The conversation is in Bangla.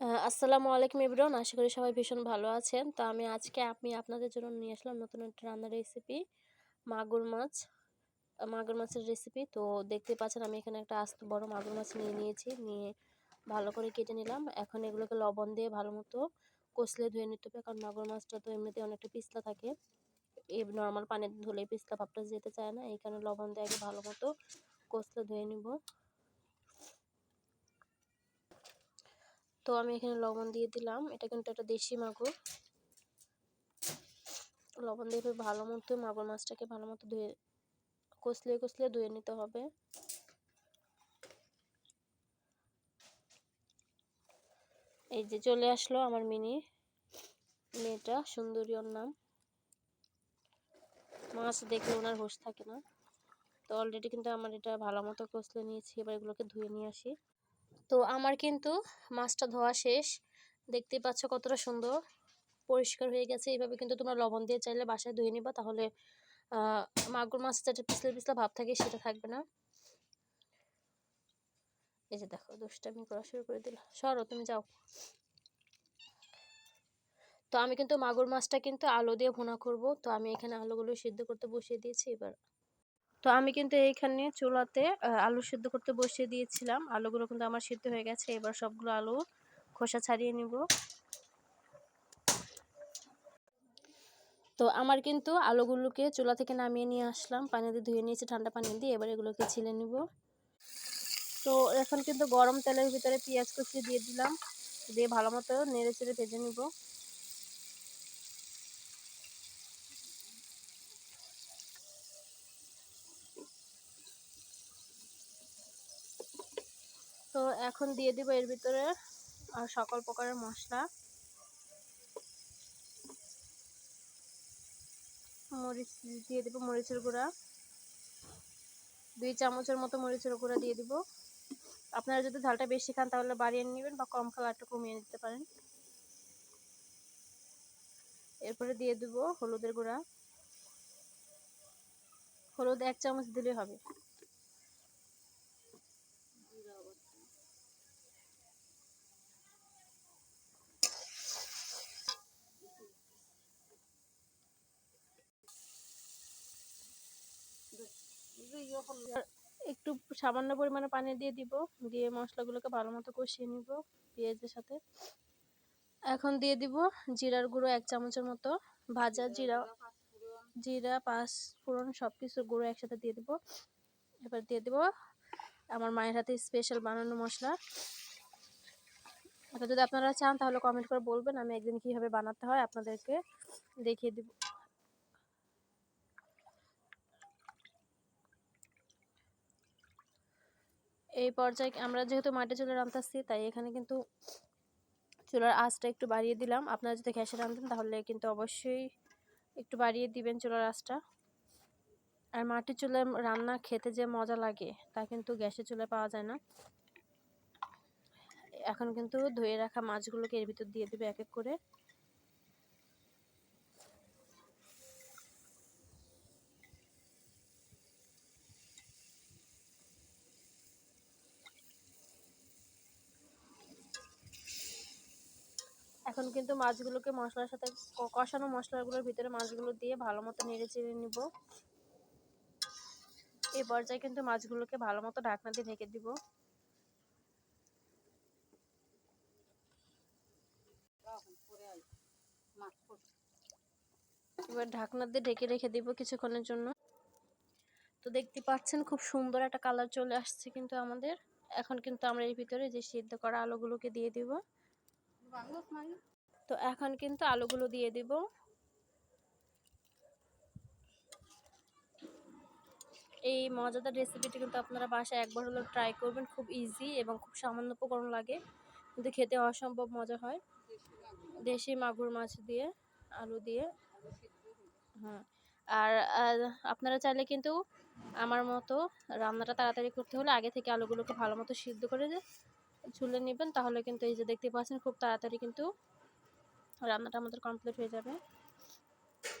আসসালামু আলাইকুম ইবরান আশা করি সবাই ভীষণ ভালো আছেন। তো আমি আজকে আমি আপনাদের জন্য নিয়ে আসলাম নতুন একটা রান্নার রেসিপি মাগুর মাছ মাগুর মাছের রেসিপি তো দেখতে পাচ্ছেন আমি এখানে একটা আস্ত বড় মাগুর মাছ নিয়ে নিয়েছি, নিয়ে ভালো করে কেটে নিলাম। এখন এগুলোকে লবণ দিয়ে ভালো মতো কষলে ধুয়ে নিতে হবে, কারণ মাগুর মাছটা তো এমনিতে অনেকটা পিছলা থাকে। এই নর্মাল পানি ধুলে পিছলা ভাবটা যেতে চায় না। এই কারণে লবণ দিয়ে আগে ভালো মতো কষলে ধুয়ে নিব। তো আমি এখানে লবণ দিয়ে দিলাম। এটা কিন্তু একটা দেশি মাগুর। লবণ দিয়ে ভালো মতো মাগুর মাছটাকে ভালো মতো ধুয়ে কষলে কষলে ধুয়ে নিতে হবে। এই যে চলে আসলো আমার মিনি। মেয়েটা সুন্দরী ওর নাম। মাছ দেখলে ওনার হোশ থাকে না। তো অলরেডি কিন্তু আমার এটা ভালো মতো কষলে নিয়েছি। এবার এগুলোকে ধুয়ে নিয়ে আসি। তো আমার কিন্তু মাছটা ধোয়া শেষ। দেখতে পাচ্ছ কতটা সুন্দর। পরিষ্কার হয়ে গেছে। এইভাবে কিন্তু তোমরা লবণ দিয়ে চাইলে বাসায় ধুয়ে নিবা। তাহলে মাগুর মাছ যেটা পিছলে পিছলে ভাব থাকে সেটা থাকবে না। এই যে দেখো দুষ্টামি করা শুরু করে দিল সরো, তুমি যাও। তো আমি কিন্তু মাগুর মাছটা কিন্তু আলু দিয়ে ভুনা করব। তো আমি এখানে আলুগুলো সিদ্ধ করতে বসিয়ে দিয়েছি। এবার তো আমি কিন্তু এইখানে চুলাতে আলু সিদ্ধ করতে বসিয়ে দিয়েছিলাম। আলুগুলো কিন্তু আমার সিদ্ধ হয়ে গেছে। এবার সবগুলো আলু খোসা ছাড়িয়ে নিব। তো আমার কিন্তু আলুগুলোকে চুলা থেকে নামিয়ে নিয়ে আসলাম। পানি দিয়ে ধুয়ে নিয়েছি, ঠান্ডা পানি দিয়ে। এবার এগুলোকে ছিলে নিব। তো এখন কিন্তু গরম তেলের ভিতরে পেঁয়াজ কুচি দিয়ে দিলাম। দিয়ে ভালো মতো নেড়ে চেড়ে ভেজে নিব। তো এখন দিয়ে দিব এর ভিতরে সকল প্রকারের মশলা। মরিচ দিয়ে দিব মরিচের গুঁড়া। দুই চামচের মতো মরিচের গুঁড়া দিয়ে দিব। আপনারা যদি ঝালটা বেশি খান, তাহলে বাড়িয়ে নেবেন বা কম খালে একটু কমিয়ে নিতে পারেন। এরপরে দিয়ে দিব হলুদের গুঁড়া। হলুদ এক চামচ দিলে হবে। একটু সামান্য পরিমাণে পানি দিয়ে দিব। দিয়ে মশলাগুলোকে ভালো মতো কষিয়ে নিব পেঁয়াজের সাথে। এখন দিয়ে দিব জিরার গুঁড়ো এক চামচের মতো, ভাজা জিরা জিরা, পাঁচ ফোড়ন সব কিছু গুঁড়ো একসাথে দিয়ে দিব। এবার দিয়ে দিব আমার মায়ের হাতে স্পেশাল বানানো মশলা। এটা যদি আপনারা চান তাহলে কমেন্ট করে বলবেন, আমি একদিন কীভাবে বানাতে হয় আপনাদেরকে দেখিয়ে দিব। এই পর্যায়ে আমরা যেহেতু মাটি চুলে রাঁধতেছি তাই এখানে কিন্তু চুলার আঁচটা একটু বাড়িয়ে দিলাম। আপনারা যদি গ্যাসে রাঁধেন তাহলে কিন্তু অবশ্যই একটু বাড়িয়ে দিবেন চুলার আঁচটা। আর মাটির চুলে রান্না খেতে যে মজা লাগে, তা কিন্তু গ্যাসের চুলে পাওয়া যায় না। এখন কিন্তু ধুয়ে রাখা মাছগুলোকে এর ভিতর দিয়ে দেবে এক এক করে। এখন কিন্তু মাছগুলোকে মশলার সাথে কষানো মশলাগুলোর ভিতরে মাছগুলো দিয়ে ভালো মতো নেড়ে চেড়ে নিব। এই পর্যায়ে কিন্তু মাছগুলোকে ভালো মতো ঢাকনা দিয়ে ঢেকে দিব। এবার ঢাকনা দিয়ে ঢেকে রেখে দিব কিছুক্ষণের জন্য। তো দেখতে পাচ্ছেন খুব সুন্দর একটা কালার চলে আসছে কিন্তু আমাদের। এখন কিন্তু আমরা এর ভিতরে যে সিদ্ধ করা আলুগুলোকে দিয়ে দিব। তো এখন কিন্তু আলুগুলো দিয়ে দিব। এই মজাদার রেসিপিটি কিন্তু আপনারা বাসায় একবার হলেও ট্রাই করবেন, খুব ইজি এবং খুব সামান্য উপকরণ লাগে। কিন্তু খেতে অসম্ভব মজা হয়। দেশি মাগুর মাছ দিয়ে, আলু দিয়ে। হ্যাঁ আর আপনারা চাইলে কিন্তু আমার মতো রান্নাটা তাড়াতাড়ি করতে হলে আগে থেকে আলুগুলোকে ভালো মতো সিদ্ধ করে ঝুলে নেবেন, তাহলে কিন্তু এই যে দেখতে পাচ্ছেন, খুব তাড়াতাড়ি কিন্তু রান্নাটা আমাদের কমপ্লিট হয়ে যাবে।